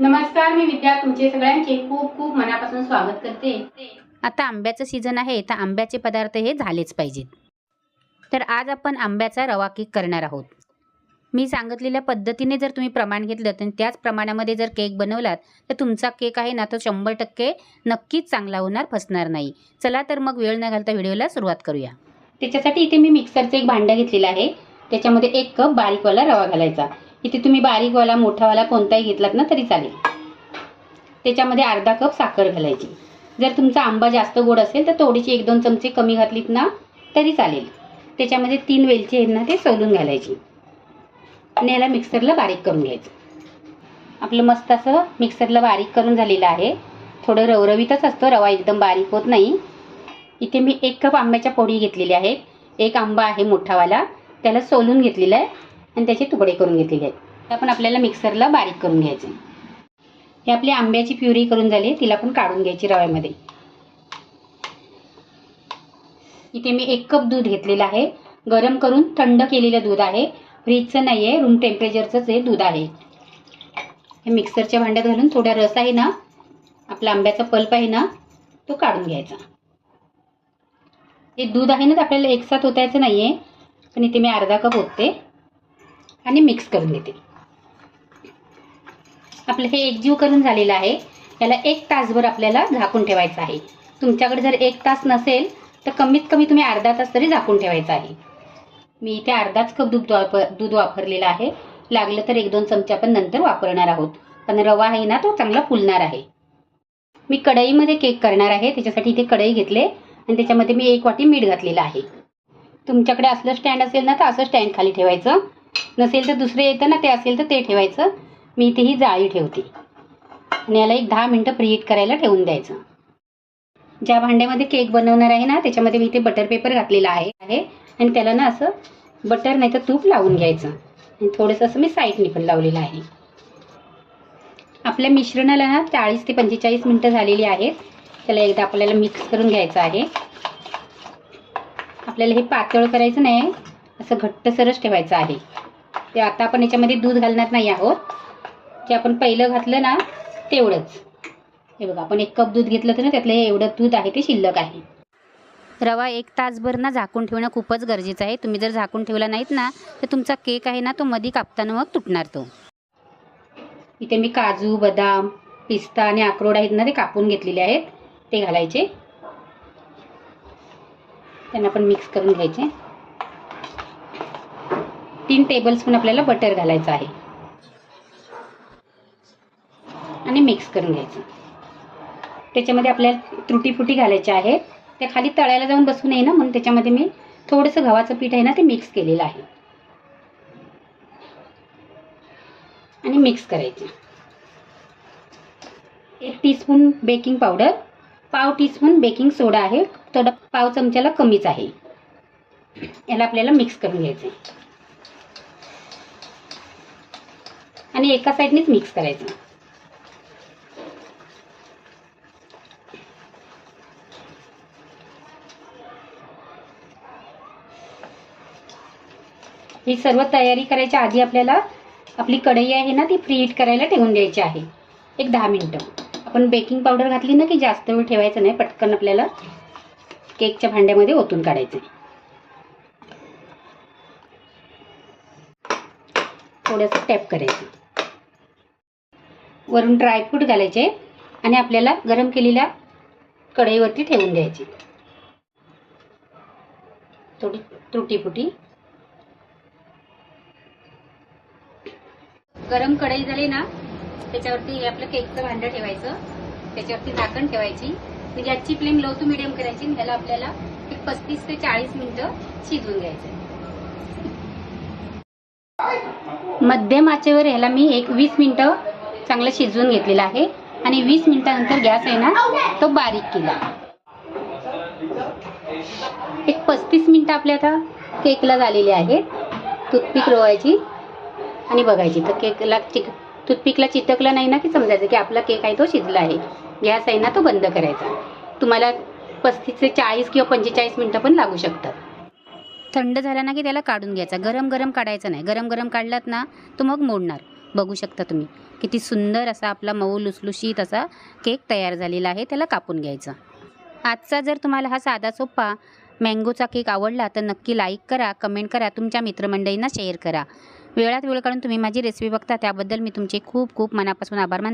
नमस्कार मी विद्या तुमचे सगळ्यांचे खूप खूप मनापासून स्वागत करते. आता आंब्याचं सीझन आहे तर आंब्याचे पदार्थ हे झालेच पाहिजेत. तर आज आपण आंब्याचा रवा केक करणार आहोत. मी सांगितलेल्या पद्धतीने जर तुम्ही प्रमाण घेतलं तर त्याच प्रमाणामध्ये जर केक बनवलात तर तुमचा केक आहे ना तो शंभर टक्के नक्कीच चांगला होणार फसणार नाही. चला तर मग वेळ न घालता व्हिडिओला सुरुवात करूया. त्याच्यासाठी इथे मी मिक्सरचं एक भांडं घेतलेलं आहे. त्याच्यामध्ये एक कप बारीकवाला रवा घालायचा. इथे तुम्ही बारीकवाला मोठावाला कोणताही घेतलात ना तरी चालेल. त्याच्यामध्ये अर्धा कप साखर घालायची. जर तुमचा आंबा जास्त गोड असेल तर थोडीशी एक दोन चमचे कमी घातलीत ना तरी चालेल. त्याच्यामध्ये तीन वेलची आहेत ना ते सोलून घालायची. आणि याला मिक्सरला बारीक करून घ्यायचं. आपलं मस्त असं मिक्सरला बारीक करून झालेलं आहे. थोडं रवरवीतच असतं रवा एकदम बारीक होत नाही. इथे मी एक कप आंब्याच्या पोळी घेतलेली आहेत एक आंबा आहे मोठावाला. त्याला सोलून घेतलेला आहे. आणि त्याचे तुकडे करून घेतलेले आहेत आपण आपल्याला मिक्सरला बारीक करून घ्यायचे. हे आपली आंब्याची प्युरी करून झाली तिला पण काढून घ्यायची रव्यामध्ये. इथे मी एक कप दूध घेतलेलं आहे. गरम करून थंड केलेलं दूध आहे. फ्रीजचं नाही आहे रूम टेम्परेचरचंच हे दूध आहे. हे मिक्सरच्या भांड्यात घालून थोडा रस आहे ना आपला आंब्याचा पल्प आहे ना तो काढून घ्यायचा. हे दूध आहे ना तर आपल्याला एकसाथ ओतायचं नाही आहे पण इथे मी अर्धा कप ओतते. आणि मिक्स करून घेते आपलं हे एकजीव करून झालेलं आहे. याला एक तासभर आपल्याला झाकून ठेवायचं आहे. तुमच्याकडे जर एक तास नसेल तर कमीत कमी तुम्ही अर्धा तास तरी झाकून ठेवायचं आहे. मी इथे अर्धाच कप दूध वापर दूध वापरलेलं आहे. लागलं तर एक दोन चमचे आपण नंतर वापरणार आहोत. पण रवा आहे ना तो चांगला फुलणार आहे. मी कढईमध्ये केक करणार आहे. त्याच्यासाठी इथे कढई घेतले आणि त्याच्यामध्ये मी एक वाटी मीठ घातलेलं आहे. तुमच्याकडे असलं स्टँड असेल ना तर असं स्टँड खाली ठेवायचं. नसेल तर दुसरे येतं ना ते असेल तर ते ठेवायचं. मी इथे ही जाळी ठेवते. आणि याला एक दहा मिनटं प्रीहीट करायला ठेवून द्यायचं. ज्या भांड्यामध्ये केक बनवणार आहे ना त्याच्यामध्ये मी इथे बटर पेपर घातलेला आहे. आहे. आणि त्याला ना असं बटर नाही तर तूप लावून घ्यायचं. आणि थोडंसं असं मी साईडने पण लावलेलं आहे. आपल्या मिश्रणाला ना चाळीस ते पंचेचाळीस मिनटं झालेली आहेत. त्याला एकदा आपल्याला मिक्स करून घ्यायचं आहे. आपल्याला हे पातळ करायचं नाही. असं घट्टसरच ठेवायचं आहे. ते आता आपण याच्यामध्ये दूध घालणार नाही आहोत. जे आपण पहिलं घातलं ना तेवढंच. हे बघा आपण एक कप दूध घेतलं तर ना त्यातलं हे एवढं दूध आहे ते शिल्लक आहे. रवा एक तासभर ना झाकून ठेवणं खूपच गरजेचं आहे. तुम्ही जर झाकून ठेवला नाहीत ना तर तुमचा केक आहे ना तो मधी कापताना मग तुटणार तो. इथे मी काजू बदाम पिस्ता आणि अक्रोड आहेत ना ते कापून घेतलेले आहेत. ते घालायचे. त्यांना पण मिक्स करून घ्यायचे. तीन टेबलस्पून आपल्याला बटर घालायचं आहे. आणि मिक्स करून घ्यायचं. त्याच्यामध्ये आपल्याला त्रुटी फुटी घालायच्या आहेत त्या खाली तळ्याला जाऊन बसू नये ना म्हणून त्याच्यामध्ये मी थोडंसं गव्हाचं पीठ आहे ना ते मिक्स केलेलं आहे. आणि मिक्स करायचे. एक टीस्पून बेकिंग पावडर पाव टीस्पून बेकिंग सोडा आहे. थोडं पाव चमच्याला कमीच आहे. याला आपल्याला मिक्स करून घ्यायचं आहे. आणि एका साईडनेच मिक्स करायचं. ही सर्व तयारी करायच्या आधी आपल्याला आपली कढई आहे ना ती फ्रीहीट करायला ठेवून द्यायची आहे. एक दहा मिनटं. आपण बेकिंग पावडर घातली ना की जास्त वेळ ठेवायचं नाही पटकन आपल्याला केकच्या भांड्यामध्ये ओतून काढायचं आहे. थोडंसं टॅप करायचं. वरून ड्रायफ्रूट घालायचे आणि आपल्याला गरम केलेल्या कढईवरती ठेवून द्यायची. थोडी तुटीफुटी गरम कढई झाली ना त्याच्यावरती आपलं केकचं भांडं ठेवायचं. त्याच्यावरती झाकण ठेवायची. म्हणजे गॅसची फ्लेम लो टू मिडियम करायची आणि आपल्याला एक पस्तीस ते चाळीस मिनिटं शिजवून घ्यायचं. मध्यम आचेवर ह्याला मी एक वीस मिनिटं चांगलं शिजवून घेतलेलं आहे. आणि वीस मिनिटानंतर गॅस आहे ना तो बारीक केला. एक पस्तीस मिनिटं आपल्या आता केकला झालेली आहेत टूथपिक रोवायची आणि बघायची. तर केकला चिक टूथपिकला चिटकलं नाही ना की समजायचं की आपला केक आहे तो शिजला आहे. गॅस आहे ना तो बंद करायचा. तुम्हाला पस्तीस ते चाळीस किंवा पंचेचाळीस मिनटं पण लागू शकतात. थंड झाला ना की त्याला काढून घ्यायचा. गरम गरम काढायचा नाही. गरम गरम काढलात ना तो मग मोडणार. बघू शकता तुम्ही. किती सुंदर असा आपला मऊ लुसलुशीत असा केक तयार झालेला आहे त्याला कापून घ्यायचा. आजचा जर तुम्हाला हा साधा सोपा मँगोचा केक आवडला तर नक्की लाईक करा कमेंट करा तुमच्या मित्रमंडळींना शेअर करा. वेळात वेळ काढून तुम्ही माझी रेसिपी बघता त्याबद्दल मी तुमचे खूप खूप मनापासून आभार मानते.